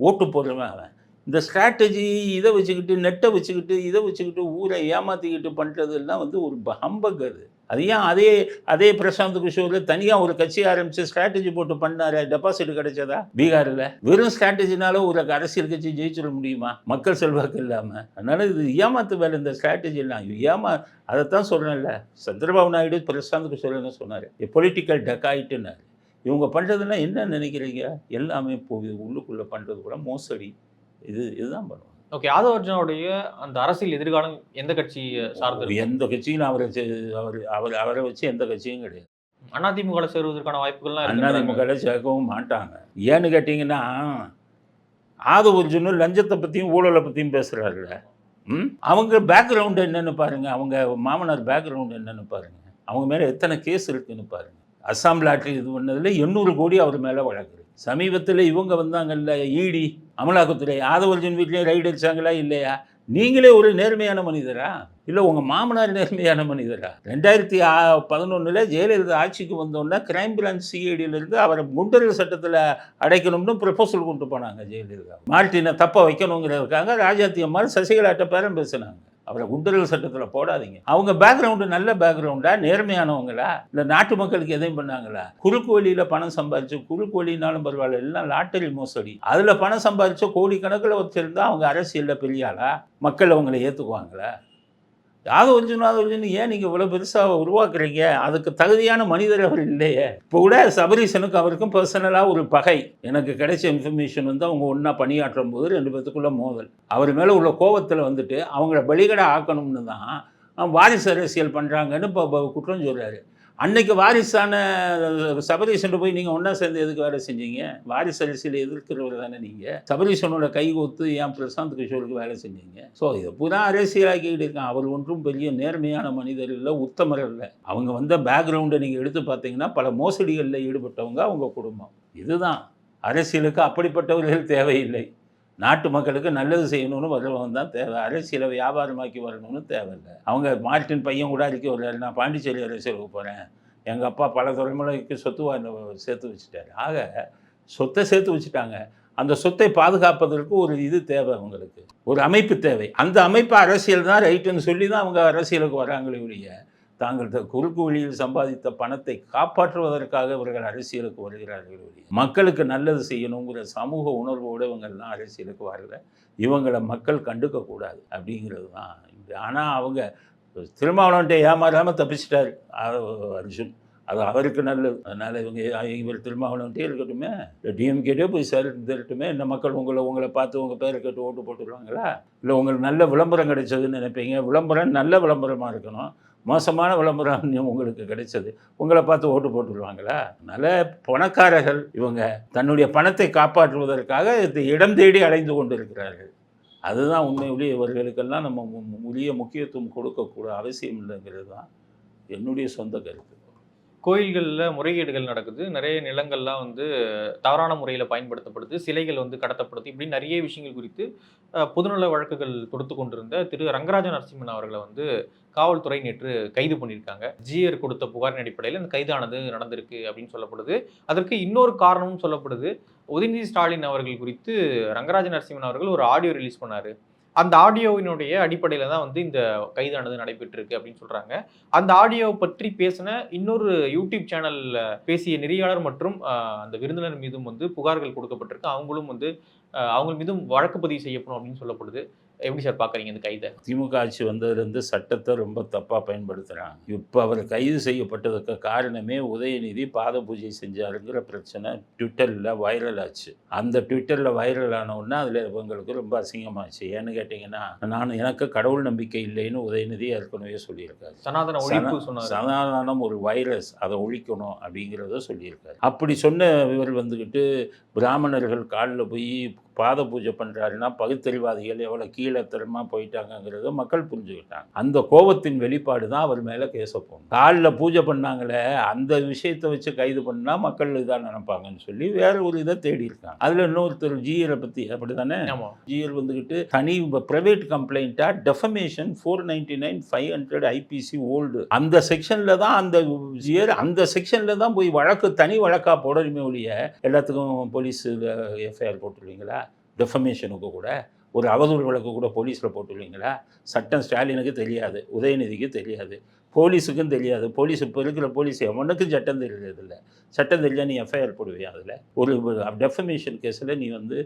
ஓட்டு போடுறவன் அவன். இந்த ஸ்ட்ராட்டஜி இதை வச்சுக்கிட்டு நெட்டை வச்சுக்கிட்டு இதை வச்சுக்கிட்டு ஊரை ஏமாற்றிக்கிட்டு பண்ணுறதுலாம் வந்து ஒரு ஹம்பக் அது. அது ஏன் அதே அதே பிரசாந்த் கிஷோரில் தனியாக ஒரு கட்சி ஆரம்பித்து ஸ்ட்ராட்டஜி போட்டு பண்ணாரு? டெபாசிட் கிடைச்சதா? பீகாரில். வெறும் ஸ்ட்ராட்டஜினால ஒரு அரசியல் கட்சி ஜெயிச்சிட முடியுமா? மக்கள் செல்வாக்கு இல்லாமல் அதனால் இது ஏமாத்து வேலை இந்த ஸ்ட்ராட்டஜிலாம் ஏமா அதைத்தான் சொல்கிறேன்ல சந்திரபாபு நாயுடு பிரசாந்த் கிஷோர் என்ன சொன்னார்? பொலிட்டிக்கல் டெக்காயிட்டுனாரு இவங்க பண்ணுறதுனா என்ன நினைக்கிறீங்க? எல்லாமே போகுது உள்ளுக்குள்ளே பண்ணுறது கூட மோசடி. இது இதுதான் பண்ணுவாங்க. ஓகே ஆதவ அர்ஜுனாவுடைய அந்த அரசியல் எதிர்காலம் எந்த கட்சி சார்ந்து? எந்த கட்சியும் அவரை அவர் அவர் அவரை வச்சு எந்த கட்சியும் கிடையாது. அதிமுக சேருவதற்கான வாய்ப்புகள்லாம் அதிமுக சேர்க்கவும் மாட்டாங்க. ஏன்னு கேட்டிங்கன்னா ஆதவர்ஜுனும் லஞ்சத்தை பற்றியும் ஊழலை பற்றியும் பேசுகிறாருல ம்? அவங்க பேக்ரவுண்டு என்னன்னு பாருங்க. அவங்க மாமனார் பேக்ரவுண்டு என்னன்னு பாருங்க. அவங்க மேலே எத்தனை கேஸ் இருக்குன்னு பாருங்க. அஸ்ஸாம் லாட்ரி இது பண்ணதில் எண்ணூறு கோடி அவர் மேலே வழக்கு சமீபத்தில் இவங்க வந்தாங்கல்ல ஈடி அமலாக்கத்துறை ஆதவர்ஜன் வீட்லேயும் ரைடு அடிச்சாங்களா இல்லையா? நீங்களே ஒரு நேர்மையான மனிதரா? இல்லை உங்கள் மாமனார் நேர்மையான மனிதரா? ரெண்டாயிரத்தி பதினொன்றில் ஜெயலலிதா ஆட்சிக்கு வந்தோன்னா கிரைம் பிரான்ச் சிஐடியிலேருந்து அவரை குண்டர்கள் சட்டத்தில் அடைக்கணும்னு ப்ரப்போசல் கொண்டு போனாங்க ஜெயலலிதா. மார்ட்டினை தப்ப வைக்கணுங்கிறதுக்காக ராஜாத்தி அம்மாள் சசிகலாட்ட பேரம் பேசினாங்க. அவரை குண்டர்கள் சட்டத்தில் போடாதீங்க. அவங்க பேக்ரவுண்டு நல்ல பேக்ரவுண்டா நேர்மையானவங்களா? இல்லை நாட்டு மக்களுக்கு எதையும் பண்ணாங்களா? குறுக்கு வழியில் பணம் சம்பாதிச்சு குறுக்கு வழினாலும் பரவாயில்ல எல்லாம் லாட்டரி மோசடி. அதில் பணம் சம்பாதிச்சு கோடிக்கணக்கில் வச்சுருந்தா அவங்க அரசியலில் பெரியாளா மக்கள் அவங்களை ஏற்றுக்குவாங்களா யாதவர்ஜுன் யாதவர்ஜுன் ஏன் நீங்கள் இவ்வளோ பெருசாக உருவாக்குறீங்க? அதுக்கு தகுதியான மனிதர் அவர் இல்லையே. இப்போ கூட சபரீசனுக்கு அவருக்கும் பர்சனலாக ஒரு பகை. எனக்கு கிடைச்ச இன்ஃபர்மேஷன் வந்து அவங்க ஒன்றா பணியாற்றும் போது ரெண்டு பேத்துக்குள்ள மோதல். அவர் மேலே உள்ள கோபத்தில் வந்துட்டு அவங்கள பலிகடை ஆக்கணும்னு தான் வாரிசு அரசியல் பண்ணுறாங்கன்னு இப்போ குற்றம் சொல்கிறாரு அன்னைக்கு வாரிசான சபரீசன் போய் நீங்கள் ஒன்றா சேர்ந்து எதுக்கு வேலை செஞ்சீங்க? வாரிசு அரசியல் எதிர்க்கிறவர் தானே நீங்கள் சபரீசனோட கை கொத்து ஏன் பிரசாந்த் கிஷோருக்கு வேலை செஞ்சீங்க? ஸோ இதை பூரா அரசியலாக்கிட்டு இருக்கான். அவர் ஒன்றும் பெரிய நேர்மையான மனிதர் இல்லை உத்தமர் இல்லை. அவங்க வந்த பேக்ரவுண்டை நீங்கள் எடுத்து பார்த்தீங்கன்னா பல மோசடிகளில் ஈடுபட்டவங்க அவங்க குடும்பம். இதுதான். அரசியலுக்கு அப்படிப்பட்டவர்கள் தேவையில்லை. நாட்டு மக்களுக்கு நல்லது செய்யணும்னு வரவங்க தான் தேவை. அரசியலை வியாபாரமாக்கி வரணும்னு தேவையில்லை. அவங்க மார்ட்டின் பையன் கூட அறிக்கை வர்றாரு நான் பாண்டிச்சேரி அரசியலுக்கு போகிறேன் எங்கள் அப்பா பல தலைமுறைக்கு சொத்து சேர்த்து வச்சுட்டாரு. ஆக சொத்தை சேர்த்து வச்சுட்டாங்க. அந்த சொத்தை பாதுகாப்பதற்கு ஒரு இது தேவை அவங்களுக்கு. ஒரு அமைப்பு தேவை. அந்த அமைப்பு அரசியல் தான் ரைட்டுன்னு சொல்லி தான் அவங்க அரசியலுக்கு வராங்களே ஒழிய தாங்கள் குறுக்கு வழியில் சம்பாதித்த பணத்தை காப்பாற்றுவதற்காக இவர்கள் அரசியலுக்கு வருகிறார்கள் மக்களுக்கு நல்லது செய்யணுங்கிற சமூக உணர்வோடு இவங்கள்லாம் அரசியலுக்கு வரல. இவங்களை மக்கள் கண்டுக்க கூடாது அப்படிங்கிறது தான் ஆனால் அவங்க திருமாவளவன்ட்ட ஏமாறாமல் தப்பிச்சிட்டார். அர்ஜுன். அது அவருக்கு நல்லது. அதனால் இவங்க இவர் திருமாவளவன்ட்டே இருக்கட்டுமே டிஎம்கேட்டே போய் சேர்ந்துட்டுமே இந்த மக்கள் உங்களை உங்களை பார்த்து உங்கள் பேரை கேட்டு ஓட்டு போட்டுருவாங்களா? இல்லை உங்களுக்கு நல்ல விளம்பரம் கிடைச்சதுன்னு நினைப்பீங்க. விளம்பரம் நல்ல விளம்பரமாக இருக்கணும். மோசமான விளம்பரம் உங்களுக்கு கிடைச்சது. உங்களை பார்த்து ஓட்டு போட்டுருவாங்களா? அதனால் பணக்காரர்கள் இவங்க. தன்னுடைய பணத்தை காப்பாற்றுவதற்காக இடம் தேடி அடைந்து கொண்டு இருக்கிறார்கள் அதுதான் உண்மையுடைய இவர்களுக்கெல்லாம் நம்ம உரிய முக்கியத்துவம் கொடுக்கக்கூட அவசியம் இல்லைங்கிறது தான் என்னுடைய சொந்த கருத்து. கோயில்களில் முறைகேடுகள் நடக்குது. நிறைய நிலங்கள்லாம் வந்து தவறான முறையில் பயன்படுத்தப்படுது. சிலைகள் வந்து கடத்தப்படுது. இப்படி நிறைய விஷயங்கள் குறித்து பொதுநல வழக்குகள் தொடுத்து கொண்டிருந்த திரு ரங்கராஜ நரசிம்மன் அவர்களை வந்து காவல்துறை நேற்று கைது பண்ணியிருக்காங்க. ஜிஆர் கொடுத்த புகாரின் அடிப்படையில் இந்த கைதானது நடந்திருக்கு அப்படின்னு சொல்லப்படுது. அதற்கு இன்னொரு காரணமும் சொல்லப்படுது. உதயநிதி ஸ்டாலின் அவர்கள் குறித்து ரங்கராஜ நரசிம்மன் அவர்கள் ஒரு ஆடியோ ரிலீஸ் பண்ணார். அந்த ஆடியோவினுடைய அடிப்படையில் தான் வந்து இந்த கைதானது நடைபெற்றிருக்கு அப்படின்னு சொல்றாங்க. அந்த ஆடியோ பற்றி பேசின இன்னொரு யூடியூப் சேனல்ல பேசிய நெறியாளர் மற்றும் அந்த விருந்தினர் மீதும் வந்து புகார்கள் கொடுக்கப்பட்டிருக்கு. அவங்களும் வந்து அவங்க மீதும் வழக்கு பதிவு செய்யப்படும் அப்படின்னு சொல்லப்படுது. எப்படி சார் பாக்குறீங்க இந்த கைதை? திமுக ஆட்சி வந்ததுலேருந்து சட்டத்தை ரொம்ப தப்பாக பயன்படுத்துகிறாங்க இப்போ அவர் கைது செய்யப்பட்டதுக்கு காரணமே உதயநிதி பாத பூஜை செஞ்சாருங்கிற பிரச்சனை ட்விட்டரில் வைரல் ஆச்சு. அந்த ட்விட்டரில் வைரல் ஆன உடனே அதில் இவங்களுக்கு ரொம்ப அசிங்கமாச்சு. ஏன்னு கேட்டிங்கன்னா நான் எனக்கு கடவுள் நம்பிக்கை இல்லைன்னு உதயநிதி ஏற்கனவே சொல்லியிருக்காரு. சனாதன ஒழிப்பு சனாதனம் ஒரு வைரஸ் அதை ஒழிக்கணும் அப்படிங்கிறத சொல்லியிருக்காரு. அப்படி சொன்ன இவர் வந்துக்கிட்டு பிராமணர்கள் காலில் போய் பாத பூஜை பண்ணுறாருன்னா பகுத்தறிவாதிகள் எவ்வளோ கீழத்தரமாக போயிட்டாங்கங்கிறத மக்கள் புரிஞ்சுக்கிட்டாங்க. அந்த கோபத்தின் வெளிப்பாடு தான் அவர் மேலே கேச போகணும் காலில் பூஜை பண்ணாங்களே அந்த விஷயத்தை வச்சு கைது பண்ணால் மக்கள் இதாக நினைப்பாங்கன்னு சொல்லி வேற ஒரு இதை தேடி இருக்காங்க அதில் இன்னொருத்தர் ஜியரை பற்றி அப்படி தானே ஜிஎல் வந்துக்கிட்டு தனி private கம்ப்ளைண்ட்டாக defamation four ninety nine five hundred IPC old அந்த செக்ஷனில் தான் அந்த ஜியர் அந்த செக்ஷனில் தான் போய் வழக்கு தனி வழக்காக போடணுமே ஒழிய எல்லாத்துக்கும் போலீஸ் எஃப்ஐஆர் போட்டுருவீங்களா? டெஃபமேஷனுக்கு கூட ஒரு அவதூறு வழக்கு கூட போலீஸில் போட்டுள்ளீங்களா? சட்டம் ஸ்டாலினுக்கு தெரியாது உதயநிதிக்கு தெரியாது போலீஸுக்கும் தெரியாது. போலீஸ் இப்போ இருக்கிற போலீஸ் எவனுக்கும் சட்டம் தெரியறதில்ல. சட்டம் தெரியல நீ எஃப்ஐஆர் போடுவியா அதில்? ஒரு டெஃபமேஷன் கேஸில் நீ வந்து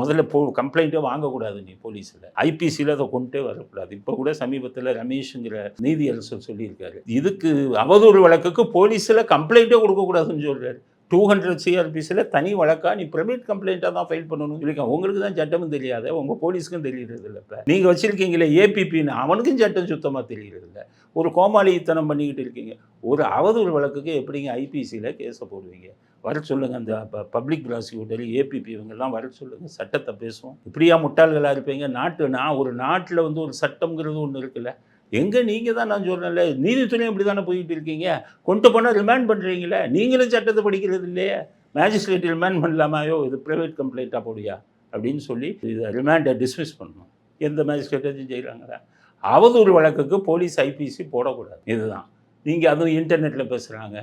முதல்ல போ கம்ப்ளைண்ட்டே வாங்கக்கூடாது நீ போலீஸில். ஐபிசியில் அதை கொண்டே வரக்கூடாது. இப்போ கூட சமீபத்தில் ரமேஷுங்கிற நீதியரசர் சொல்லியிருக்காரு. இதுக்கு அவதூறு வழக்குக்கு போலீஸில் கம்ப்ளைண்ட்டே கொடுக்கக்கூடாதுன்னு சொல்கிறாரு டூ ஹண்ட்ரட் சிஆர்பிஸில் தனி வழக்கா நீ ப்ரைவேட் கம்ப்ளைண்ட்டாக தான் ஃபைல் பண்ணணும்னு சொல்லியிருக்கேன் உங்களுக்கு தான் சட்டமும் தெரியாது உங்கள் போலீஸுக்கும் தெரியறது இல்லை இப்போ. நீங்கள் வச்சுருக்கீங்களே ஏபிபின்னு அவனுக்கும் சட்டம் சுத்தமாக தெரியறது இல்லை. ஒரு கோமாளித்தனம் பண்ணிக்கிட்டு இருக்கீங்க. ஒரு அவதூறு வழக்குக்கு எப்படிங்க ஐபிசியில் கேஸை போடுவீங்க? வர சொல்லுங்கள் அந்த பப்ளிக் ப்ராசிக்யூட்டர் ஏபிபி இவங்கெல்லாம் வர சொல்லுங்கள் சட்டத்தை பேசுவோம். இப்படியா முட்டாள்களாக இருப்பீங்க. நாட்டு நான் ஒரு நாட்டில் வந்து ஒரு சட்டம்ங்கிறது ஒன்று இருக்குல்ல. எங்கே நீங்கள் தான் நான் சொல்கிறேன்ல நீதித்துறையும் இப்படி தானே போயிட்டு இருக்கீங்க? கொண்டு போனால் ரிமாண்ட் பண்ணுறீங்களே நீங்களும் சட்டத்தை படிக்கிறது இல்லையே? மேஜிஸ்ட்ரேட் ரிமாண்ட் பண்ணலாமாயோ? இது ப்ரைவேட் கம்ப்ளைண்ட்டாக போடியா? அப்படின்னு சொல்லி இதை ரிமாண்டை டிஸ்மிஸ் பண்ணணும். எந்த மேஜிஸ்ட்ரேட்டையும் செய்கிறாங்களா அவதூறு வழக்குக்கு போலீஸ் ஐபிசி போடக்கூடாது. இதுதான். நீங்கள் அதுவும் இன்டர்நெட்டில் பேசுகிறாங்க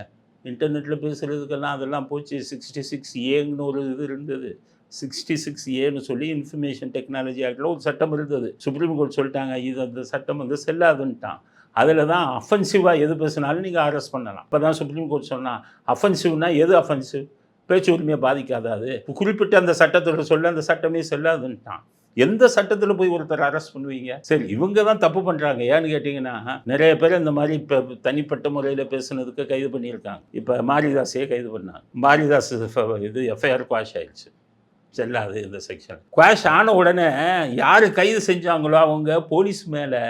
இன்டர்நெட்டில் பேசுகிறதுக்கெல்லாம் அதெல்லாம் போச்சு. சிக்ஸ்டி சிக்ஸ் ஏங்கன்னு ஒரு இது இருந்தது. சிக்ஸ்டி சிக்ஸ் ஏன்னு சொல்லி இன்ஃபர்மேஷன் டெக்னாலஜி ஆக்டில் ஒரு சட்டம் இருந்தது. சுப்ரீம் கோர்ட் சொல்லிட்டாங்க இது அந்த சட்டம் வந்து செல்லாதுன்ட்டான். அதில் தான் அஃபென்சிவாக எது பேசினாலும் நீங்கள் அரெஸ்ட் பண்ணலாம். இப்போ தான் சுப்ரீம் கோர்ட் சொன்னால் அஃபென்சிவ்னா எது அஃபென்சிவ் பேச்சு உரிமையை பாதிக்காது அது. குறிப்பிட்ட அந்த சட்டத்தில் சொல்ல அந்த சட்டமே செல்லாதுன்ட்டான். எந்த சட்டத்தில் போய் ஒருத்தர் அரெஸ்ட் பண்ணுவீங்க? சரி இவங்க தான் தப்பு பண்ணுறாங்க ஏன்னு கேட்டிங்கன்னா நிறைய பேர் இந்த மாதிரி இப்போ தனிப்பட்ட முறையில் பேசுனதுக்கு கைது பண்ணியிருக்காங்க. இப்போ மாரிதாஸையே கைது பண்ணாங்க. மாரிதாஸ் இது எஃப்ஐஆர் குவாஷ் ஆயிடுச்சு. செல்லாது இந்த செக்ஷன் குவாஷ் ஆன உடனே யார் கைது செஞ்சாங்களோ அவங்க போலீஸ் மேலே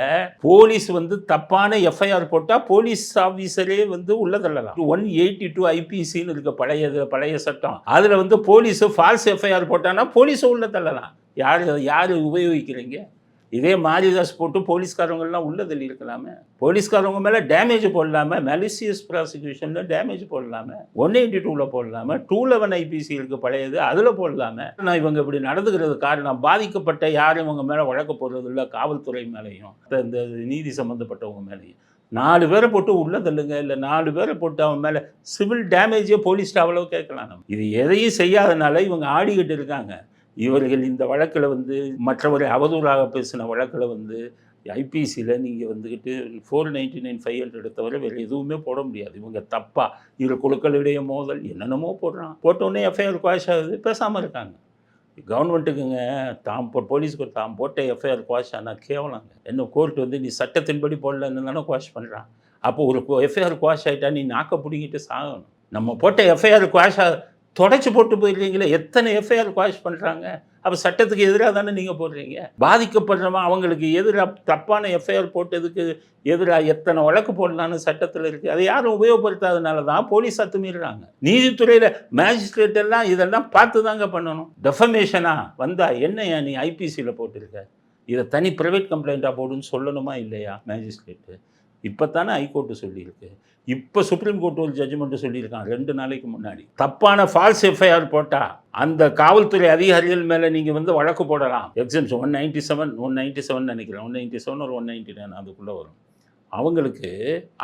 போலீஸ் வந்து தப்பான எஃப்ஐஆர் போட்டால் போலீஸ் ஆஃபீஸரே வந்து உள்ள தள்ளலாம். ஒன் எயிட்டி டூ ஐபிசின்னு இருக்க பழைய பழைய சட்டம். அதில் வந்து போலீஸு ஃபால்ஸ் எஃப்ஐஆர் போட்டான்னா போலீஸை உள்ள தள்ளலாம். யார் யார் உபயோகிக்கிறீங்க? இதே மாரிதாஸ் போட்டு போலீஸ்காரவங்கெல்லாம் உள்ள தள்ளி இருக்கலாமே போலீஸ்காரவங்க மேலே டேமேஜ் போடலாமே. மெலிசியஸ் ப்ராசிக்யூஷனில் டேமேஜ் போடலாமே. ஒன் எயிட்டி டூவில் போடலாமே. டூ லெவன் ஐபிசி இருக்குது பழையது அதில் போடலாமே. நான் இவங்க இப்படி நடந்துக்கிறது காரணம் பாதிக்கப்பட்ட யாரும் இவங்க மேலே வழக்க போடுறது இல்லை காவல்துறை மேலேயும் இந்த நீதி சம்மந்தப்பட்டவங்க மேலேயும். நாலு பேரை போட்டு உள்ளே தள்ளுங்க இல்லை நாலு பேரை போட்டு அவன் மேலே சிவில் டேமேஜே போலீஸ்ட்டு அவ்வளோ கேட்கலாம் நம்ம. இது எதையும் செய்யாதனால இவங்க ஆடிக்கிட்டு இருக்காங்க. இவர்கள் இந்த வழக்கில் வந்து மற்றவரை அவதூறாக பேசின வழக்கில் வந்து ஐபிசியில் நீங்கள் வந்துக்கிட்டு four ninety nine five hundred தவிர வேறு எதுவுமே போட முடியாது. இவங்க தப்பாக இரு குழுக்களிடையே மோதல் என்னென்னமோ போடுறான். போட்டோடனே எஃப்ஐஆர் குவாஷ் ஆகுது பேசாமல் இருக்காங்க. கவர்மெண்ட்டுக்குங்க தாம் போ போலீஸ்க்கு தாம் போட்ட எஃப்ஐஆர் குவாஷ் ஆனால் கேவலாங்க. என்ன கோர்ட் வந்து நீ சட்டத்தின்படி போடலன்னு தானே குவாஷ் பண்ணுறான் அப்போ ஒரு எஃப்ஐஆர் குவாஷ் ஆகிட்டா நீ நாக்க பிடிங்கிட்டு சாகணும். நம்ம போட்ட எஃப்ஐஆர் குவாஷ் தொடச்சி போட்டு போயிருக்கீங்களே எத்தனை எஃப்ஐஆர் குவாஷ் பண்ணுறாங்க அப்போ சட்டத்துக்கு எதிராக தானே நீங்கள் போடுறீங்க? பாதிக்கப்படுறவன் அவங்களுக்கு எதிராக தப்பான எஃப்ஐஆர் போட்டதுக்கு எதிராக எத்தனை வழக்கு போடலான்னு சட்டத்தில் இருக்குது அதை யாரும் உபயோகப்படுத்தாதனால தான் போலீஸ் அத்துமீறுறாங்க. நீதித்துறையில் மேஜிஸ்ட்ரேட் எல்லாம் இதெல்லாம் பார்த்து தாங்க பண்ணணும் டெஃபமேஷனாக வந்தால் என்னையா நீ ஐபிசியில் போட்டிருக்க? இதை தனி ப்ரைவேட் கம்ப்ளைண்ட்டாக போடுன்னு சொல்லணுமா இல்லையா மேஜிஸ்ட்ரேட்டு இப்போ தானே ஹைகோர்ட்டு சொல்லியிருக்கு. இப்போ சுப்ரீம் கோர்ட் ஒரு ஜட்ஜ்மெண்ட்டு சொல்லியிருக்கான் ரெண்டு நாளைக்கு முன்னாடி. தப்பான ஃபால்ஸ் எஃப்ஐஆர் போட்டால் அந்த காவல்துறை அதிகாரிகள் மேலே நீங்கள் வந்து வழக்கு போடலாம். Exams one ninety seven one ninety seven நினைக்கிறேன். ஒன் நைன்ட்டி செவன் ஒரு ஒன் நைன்ட்டி நைன் அதுக்குள்ளே வரும். அவங்களுக்கு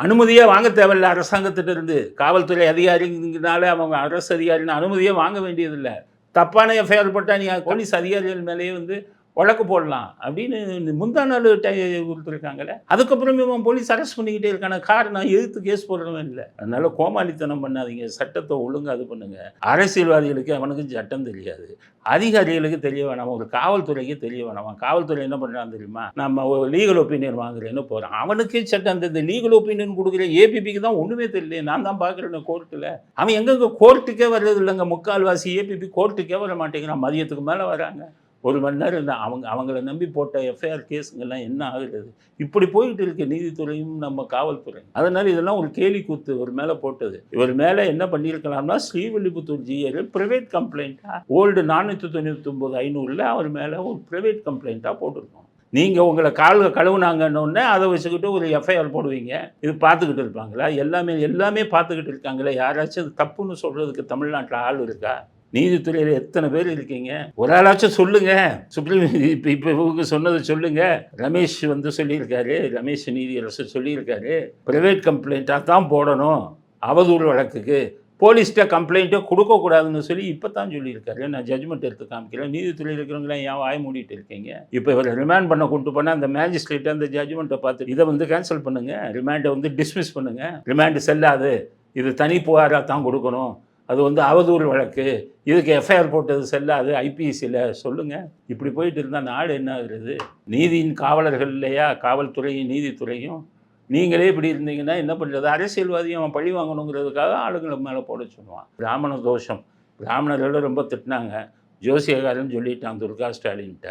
அனுமதியே வாங்க தேவையில்ல. அரசாங்கத்திட்ட இருந்து காவல்துறை அதிகாரிங்கனால அவங்க அரசு அதிகாரின்னு அனுமதியே வாங்க வேண்டியதில்லை. தப்பான எஃப்ஐஆர் போட்டால் நீங்கள் போலீஸ் அதிகாரிகள் மேலேயே வந்து வழக்கு போடலாம் அப்படின்னு முந்தா நாள் டை கொடுத்துருக்காங்களே அதுக்கப்புறம் இவன் போலீஸ் அரெஸ்ட் பண்ணிக்கிட்டே இருக்கான. காரணம் எதிர்த்து கேஸ் போடுறவன் இல்லை. அதனால கோமாளித்தனம் பண்ணாதீங்க. சட்டத்தை ஒழுங்காக அது பண்ணுங்க. அரசியல்வாதிகளுக்கு அவனுக்கு சட்டம் தெரியாது. அதிகாரிகளுக்கு தெரிய வேணாம்? ஒரு காவல்துறைக்கு தெரிய வேணாமா? காவல்துறை என்ன பண்ணுறான் தெரியுமா? நம்ம ஒரு லீகல் ஒப்பீனியன் வாங்குறேன்னு போகிறான் அவனுக்கே சட்டம் இந்த லீகல் ஒப்பீனியன் கொடுக்குற ஏபிபிக்கு தான் ஒன்றுமே தெரியல நான் தான் பார்க்குறேன் கோர்ட்டில் அவன் எங்கெங்க கோர்ட்டுக்கே வர்றது இல்லைங்க. முக்கால்வாசி ஏபிபி கோர்ட்டுக்கே வர மாட்டேங்கிறான். மதியத்துக்கு மேலே வராங்க. ஒரு மணி நேரம் இருந்தால் அவங்க அவங்கள நம்பி போட்ட எஃப்ஐஆர் கேஸுங்கெல்லாம் என்ன ஆகுறது? இப்படி போயிட்டு இருக்கு நீதித்துறையும் நம்ம காவல்துறை அதனால இதெல்லாம் ஒரு கேலி கூத்து ஒரு மேலே போட்டது. இவர் மேலே என்ன பண்ணியிருக்கலாம்னா ஸ்ரீவில்லிபுத்தூர் ஜிஆர் ப்ரைவேட் கம்ப்ளைண்ட்டாக ஓல்டு நானூற்றி தொண்ணூற்றி ஒம்பது ஐநூறில் அவர் மேலே ஒரு ப்ரைவேட் கம்ப்ளைண்ட்டாக போட்டிருக்கோம். நீங்கள் உங்களை கால் கழுவுனாங்கன்னொடனே அதை வச்சுக்கிட்டு ஒரு எஃப்ஐஆர் போடுவீங்க. இது பார்த்துக்கிட்டு இருப்பாங்களா? எல்லாமே எல்லாமே பார்த்துக்கிட்டு இருக்காங்களே. யாராச்சும் தப்புன்னு சொல்கிறதுக்கு தமிழ்நாட்டில் ஆள் இருக்கா? நீதித்துறையில் எத்தனை பேர் இருக்கீங்க? ஒரு ஆளாச்சும் சொல்லுங்க. சுப்ரீம் இப்போ இப்போ இவங்க சொன்னதை சொல்லுங்க. ரமேஷ் வந்து சொல்லியிருக்காரு. ரமேஷ் நீதியரசர் சொல்லியிருக்காரு. ப்ரைவேட் கம்ப்ளைண்ட்டாக தான் போடணும் அவதூறு வழக்குக்கு. போலீஸ்கிட்ட கம்ப்ளைண்ட்டும் கொடுக்கக்கூடாதுன்னு சொல்லி இப்போ தான் சொல்லியிருக்காரு. நான் ஜட்ஜ்மெண்ட் எடுத்து காமிக்கிறேன். நீதித்துறையில் இருக்கிறவங்களாம் ஏன் வாய் மூடிட்டு இருக்கீங்க? இப்போ இவர் ரிமாண்ட் பண்ண கொண்டு போனால் அந்த மேஜிஸ்ட்ரேட்டை அந்த ஜட்ஜ்மெண்ட்டை பார்த்து இதை வந்து கேன்சல் பண்ணுங்கள் ரிமாண்டை வந்து டிஸ்மிஸ் பண்ணுங்கள் ரிமாண்டு செல்லாது. இது தனி புகாராக தான் கொடுக்கணும். அது வந்து அவதூறு வழக்கு. இதுக்கு எஃப்ஐஆர் போட்டது செல்லாது. ஐபிஎஸ்சியில் சொல்லுங்கள் இப்படி போயிட்டு இருந்தால் நாடு என்ன ஆகுறது? நீதியின் காவலர்கள் இல்லையா? காவல்துறையும் நீதித்துறையும். நீங்களே இப்படி இருந்தீங்கன்னா என்ன பண்ணுறது அரசியல்வாதியும் அவன் பழி வாங்கணுங்கிறதுக்காக ஆளுங்களை மேலே போட சொல்லுவான். பிராமண தோஷம். பிராமணர்கள் ரொம்ப திட்டினாங்க. ஜோசியக்காரன் சொல்லிட்டான் துர்கா ஸ்டாலின்கிட்ட.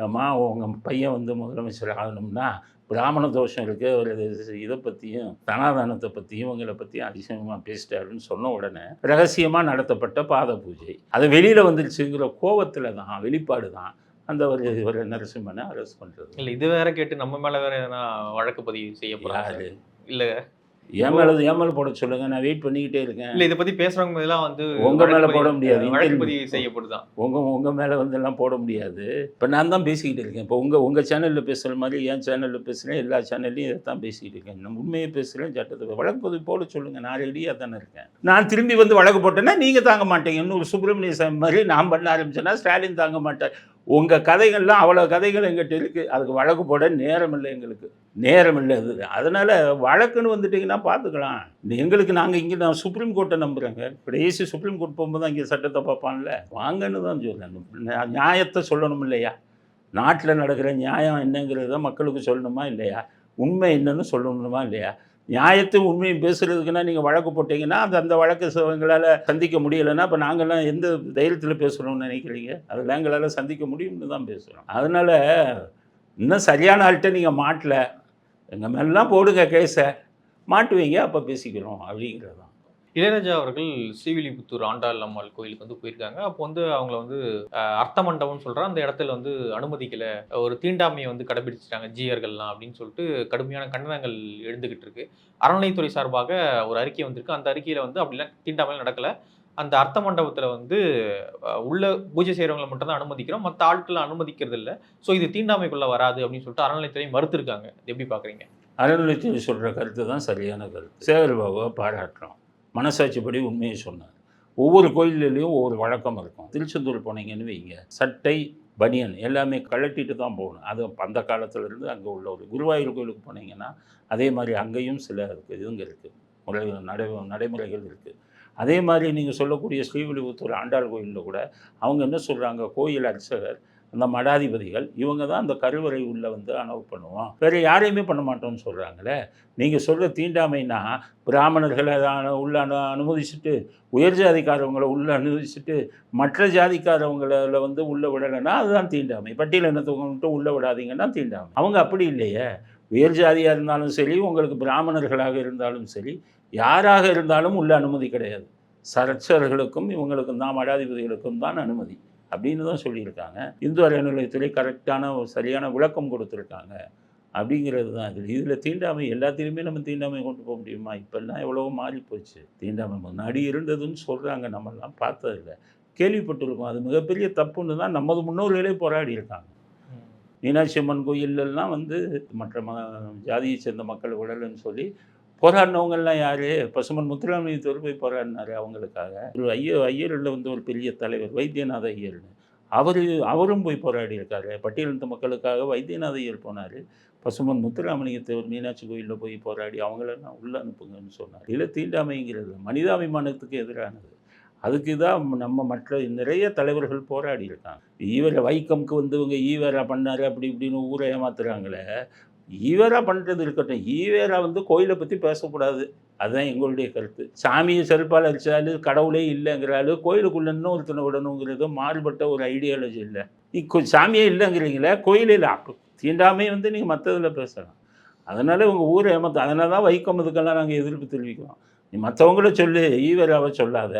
அம்மா உங்கள் பையன் வந்து முதலமைச்சர் ஆகணும்னா பிராமண தோஷம் இருக்குது அவர் இதை பற்றியும் தனாதானத்தை பற்றியும் இவங்களை பற்றியும் அதிசயமாக பேசிட்டாருன்னு சொன்ன உடனே ரகசியமாக நடத்தப்பட்ட பாத பூஜை. அது வெளியில் வந்துருச்சுங்கிற கோவத்தில் தான் வெளிப்பாடு தான் அந்த ஒரு ஒரு நரசிம்மனை அரெஸ்ட் பண்ணுறது இல்ல இது வேற கேட்டு நம்ம மேல வேற எதனா வழக்கு பதிவு செய்ய போறாங்க யாரு? இல்ல. என் மேலே என் மேலே போட சொல்லுங்கள் நான் வெயிட் பண்ணிக்கிட்டே இருக்கேன். இல்ல இதை பத்தி பேசுறவங்க எல்லாம் வந்து உங்க வழக்கு மேல போட முடியாது. வழக்கு பதிவு செய்யப்படுதான். உங்கள் உங்கள் மேலே வந்து எல்லாம் போட முடியாது. இப்போ நான் தான் பேசிக்கிட்டு இருக்கேன். இப்போ உங்கள் உங்கள் சேனலில் பேசுகிற மாதிரி என் சேனலில் பேசுகிறேன் எல்லா சேனல்லையும் இதை தான் பேசிக்கிட்டு இருக்கேன். நான் உண்மையை பேசுகிறேன் சட்டத்தை வழக்கு பதிவு போட சொல்லுங்கள் நான் ரெடியாக தானே இருக்கேன். நான் திரும்பி வந்து வழக்கு போட்டேன்னா நீங்கள் தாங்க மாட்டீங்க. இன்னொரு சுப்பிரமணிய சாமி மாதிரி நான் பண்ண ஆரம்பிச்சேன்னா ஸ்டாலின் தாங்க மாட்டார். உங்கள் கதைகள்லாம் அவ்வளோ கதைகள் எங்கிட்ட இருக்குது அதுக்கு வழக்கு போட நேரம் இல்லை எங்களுக்கு. நேரம் இல்லை அது அதனால் வழக்குன்னு வந்துட்டிங்கன்னா பார்த்துக்கலாம் எங்களுக்கு நாங்கள் இங்கே நான் சுப்ரீம் கோர்ட்டை நம்புகிறேங்க கடைசி சுப்ரீம் கோர்ட் போகும்போது இங்கே சட்டத்தை பார்ப்பான்ல. வாங்கன்னு தான் சொல்கிறேன் நியாயத்தை சொல்லணும் இல்லையா? நாட்டில் நடக்கிற நியாயம் என்னங்கிறத மக்களுக்கு சொல்லணுமா இல்லையா? உண்மை என்னன்னு சொல்லணுமா இல்லையா? நியாயத்தை உண்மையும் பேசுகிறதுக்குன்னா நீங்கள் வழக்கு போட்டீங்கன்னா அந்த அந்த வழக்கு எங்களால் சந்திக்க முடியலைன்னா இப்போ நாங்கள்லாம் எந்த தைரியத்தில் பேசுகிறோம்னு நினைக்கிறீங்க? அதெல்லாம் எங்களால் சந்திக்க முடியும்னு தான் பேசுகிறோம் அதனால் இன்னும் சரியான ஆள்கிட்ட நீங்கள் மாட்டல. எங்கள் மேலாம் போடுங்க கேஸை. மாட்டுவீங்க அப்போ பேசிக்கிறோம் அப்படிங்கிறது தான். இளையராஜா அவர்கள் ஸ்ரீவில்லிபுத்தூர் ஆண்டாள் அம்மாள் கோயிலுக்கு வந்து போயிருக்காங்க. அப்போ வந்து அவங்கள வந்து அர்த்த மண்டபம்னு சொல்ற அந்த இடத்துல வந்து அனுமதிக்கல. ஒரு தீண்டாமையை வந்து கடைபிடிச்சிட்டாங்க ஜீயர்கள்லாம் அப்படின்னு சொல்லிட்டு கடுமையான கண்டனங்கள் எழுந்துகிட்டு இருக்கு. அறநிலைத்துறை சார்பாக ஒரு அறிக்கை வந்திருக்கு. அந்த அறிக்கையில் வந்து அப்படிலாம் தீண்டாமை நடக்கலை. அந்த அர்த்த மண்டபத்தில் வந்து உள்ள பூஜை செய்கிறவங்களை மட்டும் தான் அனுமதிக்கிறோம். மற்ற ஆட்களை அனுமதிக்கிறது இல்லை. ஸோ இது தீண்டாமைக்குள்ள வராது அப்படின்னு சொல்லிட்டு அறநிலைத்துறை மறுத்துருக்காங்க. எப்படி பார்க்குறீங்க? அறநிலையத்துறை சொல்கிற கருத்து தான் சரியான கருத்து. சேகர் பாபுவை பாராட்டுறோம். மனசாட்சிப்படி உண்மையை சொன்னார். ஒவ்வொரு கோயில்லையும் ஒவ்வொரு வழக்கம் இருக்கும். திருச்செந்தூர் போனீங்கன்னு வைங்க. சட்டை பனியன் எல்லாமே கழட்டிட்டு தான் போகணும். அது அந்த காலத்திலேருந்து அங்கே உள்ள ஒரு குருவாயூர் கோயிலுக்கு போனீங்கன்னா அதே மாதிரி அங்கேயும் சில இருக்குது இதுங்க இருக்குது முறை நடை நடைமுறைகள் இருக்குது அதே மாதிரி நீங்கள் சொல்லக்கூடிய ஸ்ரீவில்லிபுத்தூர் ஆண்டாள் கோயிலில் கூட அவங்க என்ன சொல்கிறாங்க கோயில் அர்ச்சகர் அந்த மடாதிபதிகள் இவங்க தான் அந்த கருவறை உள்ள வந்து அனவு பண்ணுவோம். வேறு யாரையுமே பண்ண மாட்டோம்னு சொல்கிறாங்களே நீங்கள் சொல்கிற தீண்டாமைனா பிராமணர்களை அனு- உள்ள அனு அனுமதிச்சுட்டு உயர் ஜாதிக்காரவங்களை உள்ள அனுமதிச்சுட்டு மற்ற ஜாதிக்காரவங்கள வந்து உள்ளே விடலைன்னா அதுதான் தீண்டாமை. பட்டியல் இனத்தவங்க மட்டும் உள்ளே விடாதீங்கன்னா தீண்டாமை. அவங்க அப்படி இல்லையே. உயர் ஜாதியாக இருந்தாலும் சரி உங்களுக்கு பிராமணர்களாக இருந்தாலும் சரி யாராக இருந்தாலும் உள்ள அனுமதி கிடையாது. சரட்சர்களுக்கும் இவங்களுக்கும் தான் மடாதிபதிகளுக்கும் தான் அனுமதி. அப்படின்னு தான் சொல்லியிருக்காங்க. இந்து அறநிலையத்துறை கரெக்டான ஒரு சரியான விளக்கம் கொடுத்துருக்காங்க. அப்படிங்கிறது தான் இது இதில் தீண்டாமை எல்லாத்திலுமே நம்ம தீண்டாமை கொண்டு போக முடியுமா? இப்போல்லாம் எவ்வளவோ மாறி போச்சு. தீண்டாமை முன்னாடி இருந்ததுன்னு சொல்கிறாங்க நம்மெல்லாம் பார்த்ததில்ல. கேள்விப்பட்டிருக்கோம். அது மிகப்பெரிய தப்புன்னு தான் நமது முன்னோர்களே போராடி இருக்காங்க மீனாட்சி அம்மன் கோயிலெல்லாம் வந்து மற்ற ம ஜாதியை சேர்ந்த மக்கள் விடலைன்னு சொல்லி போராடினவங்கள்லாம் யார்? பசுமன் முத்துராமலிங்கத்தவர் போய் போராடினார் அவங்களுக்காக. ஒரு ஐயர் ஐயரில் வந்து ஒரு பெரிய தலைவர் வைத்தியநாத ஐயர்னு. அவர் அவரும் போய் போராடி இருக்காரு பட்டியலினத்த மக்களுக்காக வைத்தியநாத ஐயர் போனார். பசுமன் முத்துராமலிங்கத்தவர் மீனாட்சி கோயிலில் போய் போராடி அவங்களெல்லாம் உள்ளே அனுப்புங்கன்னு சொன்னார். இல்லை தீண்டாமைங்கிறது மனிதாபிமானத்துக்கு எதிரானது. அதுக்கு தான் நம்ம மற்ற நிறைய தலைவர்கள் போராடி இருக்காங்க ஈவரை வைக்கம்க்கு வந்து இவங்க பண்ணார் அப்படி இப்படின்னு ஊரை ஏமாத்துறாங்களே. ஈவேரா பண்ணுறது இருக்கட்டும். ஈவேரா வந்து கோயிலை பற்றி பேசக்கூடாது. அதுதான் எங்களுடைய கருத்து. சாமியை செருப்பால் அடித்தாலும் கடவுளே இல்லைங்கிறாலும் கோயிலுக்குள்ள இன்னொருத்தனை விடணுங்கிறது மாறுபட்ட ஒரு ஐடியாலஜி இல்லை. இக்கு சாமியே இல்லைங்கிறீங்களே கோயிலில் தீண்டாமே தீண்டாமை வந்து நீங்கள் மற்றதில் பேசலாம். அதனால் உங்கள் ஊரை ஏமாத்த அதனால தான் வைக்கம் இதுக்கெல்லாம் நாங்கள் எதிர்ப்பு தெரிவிக்கிறோம். நீ மற்றவங்கள சொல்லு ஈவேராவை சொல்லாத.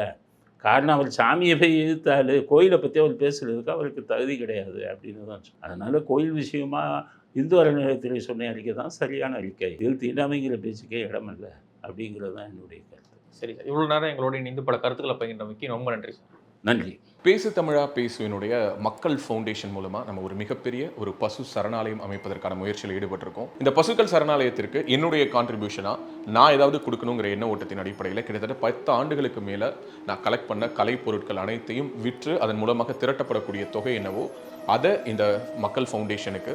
காரணம் அவர் சாமியை போய் எதிர்த்தாலு கோயிலை பற்றி அவர் பேசுகிறதுக்கு அவருக்கு தகுதி கிடையாது அப்படின்னு தான் அதனால் கோயில் விஷயமாக இந்து அறநிலையத்துறை சொன்ன அறிக்கை தான் சரியான அறிக்கை. இதில் தீண்டாமைங்கிற பேச்சுக்கே இடமில்லை அப்படிங்கிறது தான் என்னுடைய கருத்து. சரி சார் இவ்வளவு நேரம் எங்களோட இணைந்து பல கருத்துக்களை பகிர்ந்தமைக்கு ரொம்ப நன்றி சார். நன்றி. பேசு தமிழா பேசுவினுடைய மக்கள் ஃபவுண்டேஷன் மூலமா நம்ம ஒரு மிகப்பெரிய ஒரு பசு சரணாலயம் அமைப்பதற்கான முயற்சியில் ஈடுபட்டிருக்கோம். இந்த பசுக்கள் சரணாலயத்திற்கு என்னுடைய கான்ட்ரிபியூஷனா நான் ஏதாவது கொடுக்கணுங்கிற எண்ண ஓட்டத்தின் அடிப்படையில் கிட்டத்தட்ட பத்து ஆண்டுகளுக்கு மேல நான் கலெக்ட் பண்ண கலை பொருட்கள் அனைத்தையும் விற்று அதன் மூலமாக திரட்டப்படக்கூடிய தொகை என்னவோ அதை இந்த மக்கள் ஃபவுண்டேஷனுக்கு